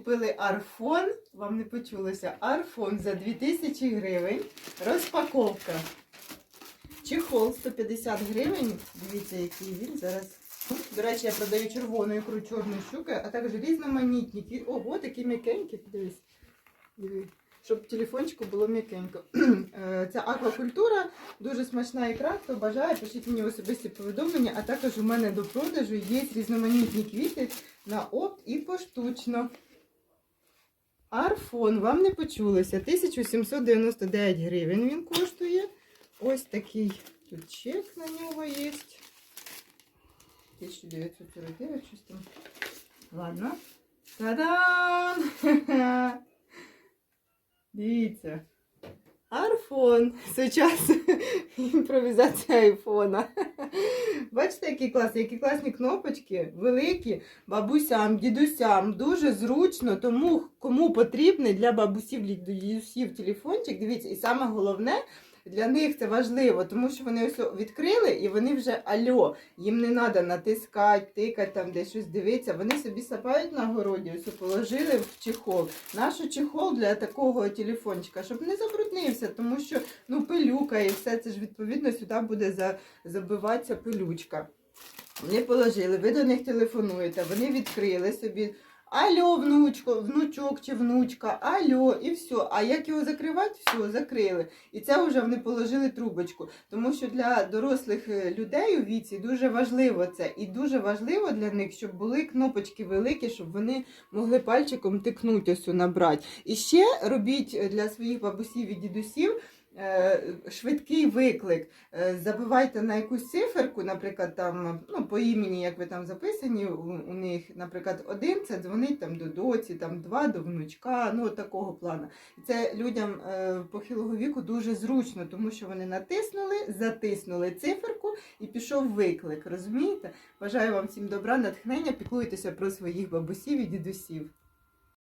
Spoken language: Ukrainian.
Купили арфон, вам не почулося, арфон за 2000 гривень. Розпаковка. Чехол 150 гривень. Дивіться, який він зараз. До речі, я продаю червону ікру чорної щуки, а також різноманітні. Ого, такі м'якенькі, подивись. Диви. Щоб телефончику було м'якенько. Це аквакультура, дуже смачна ікра. Хто бажає, пишіть мені особисті повідомлення, а також у мене до продажу є різноманітні квіти на опт і поштучно. Арфон, вам не почулося. 1799 гривень він коштує. Ось такий тут чек на нього є. 1949, щось там. Ладно. Та-дам! Дивіться. Арфон. Сучасна імпровізація айфона. Бачите, які класні, які класні кнопочки, великі, бабусям, дідусям. Дуже зручно, тому кому потрібний для бабусів, дідусів телефончик. Дивіться, і саме головне. Для них це важливо, тому що вони ось відкрили і вони вже альо. Їм не треба натискати, тикати, там десь щось дивитися. Вони собі сапають на городі, ось положили в чехол. Наш чехол для такого телефончика, щоб не забруднився, тому що ну пилюка і все це ж відповідно сюди буде забиватися пилючка. Вони положили, ви до них телефонуєте, вони відкрили собі. Алло, внучко, внучок чи внучка, алло, і все. А як його закривати? Все, закрили. І це вже вони положили трубочку. Тому що для дорослих е, людей у віці дуже важливо це. І дуже важливо для них, щоб були кнопочки великі, щоб вони могли пальчиком тикнути ось набрати. І ще робіть е, для своїх бабусів і дідусів. Е, Швидкий виклик. Е, Забивайте на якусь циферку, наприклад, там, ну, по імені, як ви там записані, у, у них, наприклад, один це дзвонить там до доці, там два до внучка, ну такого плану. І це людям е, похилого віку дуже зручно, тому що вони натиснули, затиснули циферку і пішов виклик. Розумієте? Бажаю вам всім добра, натхнення, піклуйтеся про своїх бабусів і дідусів.